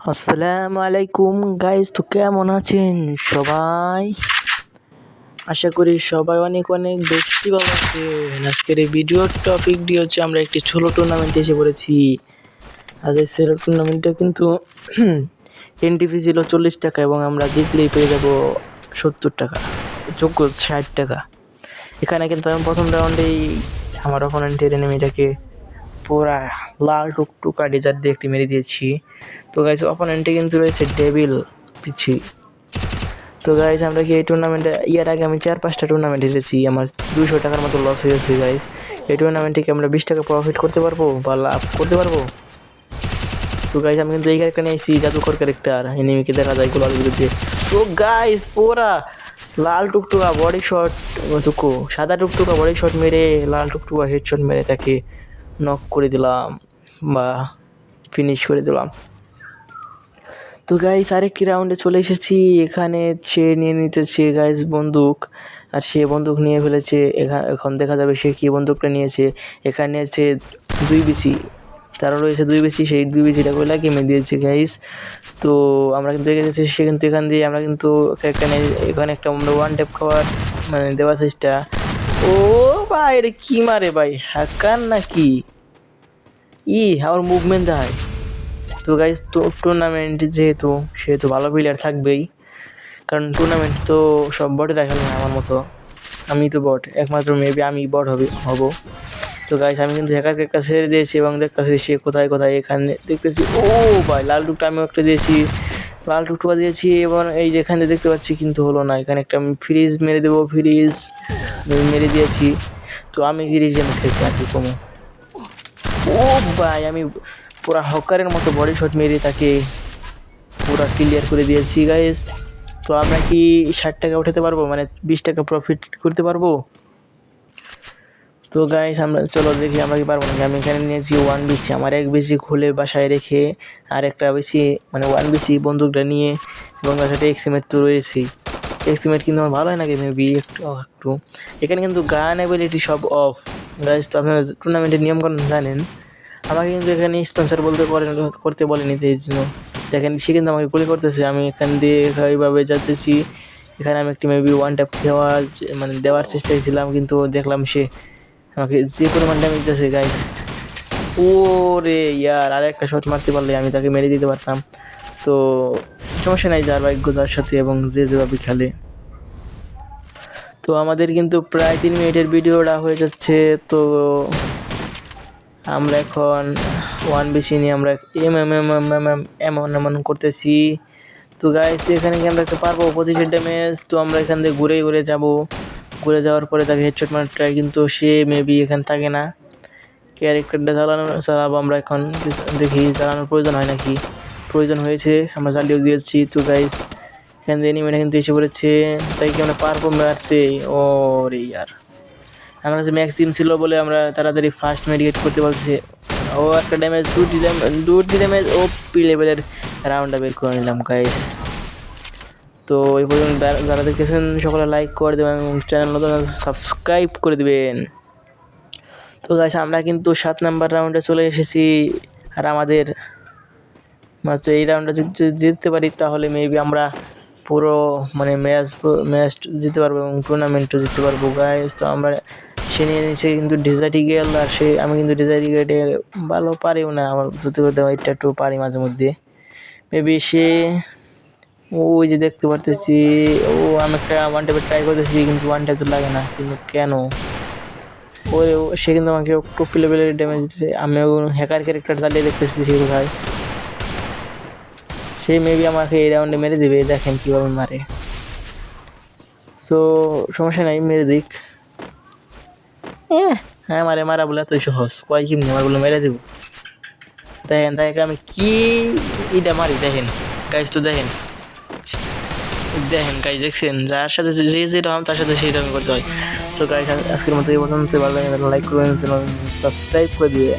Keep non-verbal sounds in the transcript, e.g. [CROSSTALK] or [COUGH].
আসসালামু আলাইকুম গাইস তো কেমন আছেন সবাই? আশা করি সবাই অনেক অনেক বেশি ভালো আছেন। আজকের এই ভিডিওর টপিকটি হচ্ছে আমরা একটি ছোট টুর্নামেন্টে এসে পড়েছি। আর এই ছোটো টুর্নামেন্টটা কিন্তু [CLEARS THROAT] এনটিপি ছিল চল্লিশ টাকা এবং আমরা জিতলেই পেয়ে যাব সত্তর টাকা, যোগ্য ষাট টাকা। এখানে কিন্তু আমি প্রথম রাউন্ডেই আমার অপোনেন্টের এনিমিটাকে পুরা লাল টুকটুকা ডিজার দিয়ে একটি মেরে দিয়েছি। তো গাইজ অপোনেন্টে কিন্তু রয়েছে ডেভিল পিছি তো গাইজ আমরা কি এই টুর্নামেন্টে ইয়ার আগে আমি চার পাঁচটা টুর্নামেন্ট হেরেছি, আমার দুশো টাকার মতো লস হয়ে হয়েছে গাইজ এই টুর্নামেন্টে কি আমরা বিশ টাকা প্রফিট করতে পারব বা লাভ করতে পারব? তো গাইজ আমি কিন্তু এই ক্যারেক্টার নিয়েছি জাদুকর ক্যারেক্টার এনিমিকে দেখা যায় গোলার বিরুদ্ধে। তো গাইজ পুরা, লাল টুকটুকা বডি শট টুকু সাদা টুকটুকা বডি শট মেরে, লাল টুকটুকা হেড শট মেরে তাকে নক করে দিলাম। বা ফিনিশ করে দিলাম। তো গাইস আরেকটি রাউন্ডে চলে এসেছি। এখানে সে নিয়ে নিতেছে গাইস বন্দুক, আর সে বন্দুক নিয়ে ফেলেছে। এখন দেখা যাবে সে কী বন্দুকটা নিয়েছে। এখানে আছে দুই বিসি তারও রয়েছে দুই বিসি সেই দুই বিসিটা করে লাগিয়ে দিয়েছে গাইস তো আমরা কিন্তু দেখে যাচ্ছি সে কিন্তু এখান দিয়ে আমরা কিন্তু এখানে এখানে একটা আমরা ওয়ান ট্যাপ খাওয়ার মানে দেওয়ার চেষ্টা। ও ভাই, এটা কী মারে ভাই? হ্যাকার নাকি? ই, আমার মুভমেন্ট দেখায়। তো গাইজ তো টুর্নামেন্ট যেহেতু, সেহেতু ভালো প্লেয়ার থাকবেই। কারণ টুর্নামেন্ট তো সব বটেরা খেলে না আমার মতো। আমি তো বট একমাত্র মেবি আমি বট হবে, হব। তো গাইজ আমি কিন্তু হ্যাকারকে একটা ছেড়ে দিয়েছি এবং দেখতেছি সে কোথায় কোথায়, এখানে দেখতেছি, ও ভাই, লাল টুকটা আমিও একটা দিয়েছি। লাল টুকটুকা দিয়েছি এবং এই যে এখানে দেখতে পাচ্ছি কিন্তু হলো না, এখানে একটা ফ্রিজ মেরে দেবো ফ্রিজ মেরে দিয়েছি। তো আমি ফ্রিজ যেন খেতে আর কি কমো। ও ভাই, আমি পুরা হকারের মতো বডি শট মেরে তাকে পুরা ক্লিয়ার করে দিয়েছি গাইস তো আমরা কি ষাট টাকা উঠাতে পারব? মানে বিশ টাকা প্রফিট করতে পারব? তো গাইস আমরা চলো দেখি আমরা কি পারব না আমি এখানে নিয়েছি ওয়ান বিসি আমার এক বিসি খুলে বাসায় রেখে আর একটা বেশি মানে ওয়ান বিসি বন্দুকটা নিয়ে এবং তার সাথে এক্সিমেট তো রয়েছেই এক্সিমেট কিন্তু আমার ভালো হয় না মেবি একটু একটু। এখানে কিন্তু গান অ্যাবিলিটি সব অফ গাইস তো আপনারা টুর্নামেন্টের নিয়মকানুন জানেন? আমাকে কিন্তু এখানে স্পন্সার বলতে পারেন, করতে বলেনি এই জন্য। দেখেন, সে কিন্তু আমাকে গুলি করতেছে। আমি এখান দিয়ে এইভাবে যাচ্তেছি এখানে আমি একটি মেবি ওয়ান ট্যাপ দেওয়ার মানে দেওয়ার চেষ্টায় ছিলাম কিন্তু দেখলাম সে আমাকে যে পরিমাণ ড্যামেজ দিতেছে গাই ও রে ইয়ার, আর একটা শট মারতে পারলে আমি তাকে মেরে দিতে পারতাম। তো সমস্যা নাই, যার ভাগ্য তার সাথে এবং যে যেভাবে খেলে। তো আমাদের কিন্তু প্রায় তিন মিনিটের ভিডিওটা হয়ে যাচ্ছে। তো আমরা এখন ওয়ান বেশি নিয়ে আমরা এম এম এম এম এম এম এমন এমন করতেছি। তো গাইস এখানে কি আমরা একটা পারব পঁচিশের ড্যামেজ তো আমরা এখান থেকে ঘুরে ঘুরে যাব। ঘুরে যাওয়ার পরে তাকে হেডশট মারার ট্রাই কিন্তু সে মেবি এখানে থাকে না। ক্যারেক্টারটা চালানো, চালাবো আমরা এখন। দেখি চালানোর প্রয়োজন হয় নাকি? প্রয়োজন হয়েছে, আমরা চালিয়ে দিয়েছি। তো গাইস এখান থেকে এনিমেটা কিন্তু এসে পড়েছে। তাই কি আমরা পারব মারতে? ও রে ইয়ার। আমার কাছে ম্যাক্সিম ছিল বলে আমরা তাড়াতাড়ি ফার্স্ট মেডিকেট করতে পারছি। ও একটা ড্যামেজ দুটি দুটি ড্যামেজ ও পি লেভেলের রাউন্ডটা বের করে নিলাম গাইস তো এই পর্যন্ত যারা দেখতেছেন, সকলে লাইক করে দেবেন এবং চ্যানেল নতুন সাবস্ক্রাইব করে দেবেন। তো গাইস আমরা কিন্তু সাত নাম্বার রাউন্ডে চলে এসেছি, আর আমাদের মাত্র এই রাউন্ডে যদি জিততে পারি, তাহলে মেবি আমরা পুরো মানে ম্যাচ ম্যাচ জিততে পারব এবং টুর্নামেন্টও জিততে পারব গাইস তো আমরা সে নিয়ে নিয়েছে কিন্তু ডিজার্টি গেল আর সে, আমি কিন্তু ডিজার্টি গেটে ভালো পারিও না। আমার ধরতে করতে এটা একটু পারি মাঝে মধ্যে। মেবি সে ওই যে দেখতে পারতেছি, ও আমি একটা ওয়ান টাইপের ট্রাই করতেছি, কিন্তু ওয়ান টাইপ তো লাগে না। কিন্তু কেন? ও, সে কিন্তু আমাকে টুপি লেভেলের ড্যামেজ দিচ্ছে আমিও হ্যাকার ক্যারেক্টার চালিয়ে দেখতেছি, সে কোথায়? সে মেবি আমাকে এই রাউন্ডে মেরে দেবে দেখেন কীভাবে মারে সো সমস্যা নাই মেরে দিক হ্যাঁ মারে মারা বলে এতই সহজ কয় কি আমার বলে মেরে দেবো দেখেন দেখেন আমি কি এটা মারি দেখেন গাইজ তো দেখেন দেখেন গাইজ দেখছেন যার সাথে যে যেরকম তার সাথে সেই রকম করতে হয় তো গাইজ আজকের মতো এই পর্যন্ত ভালো লাগে লাইক করবেন সাবস্ক্রাইব করে দিয়ে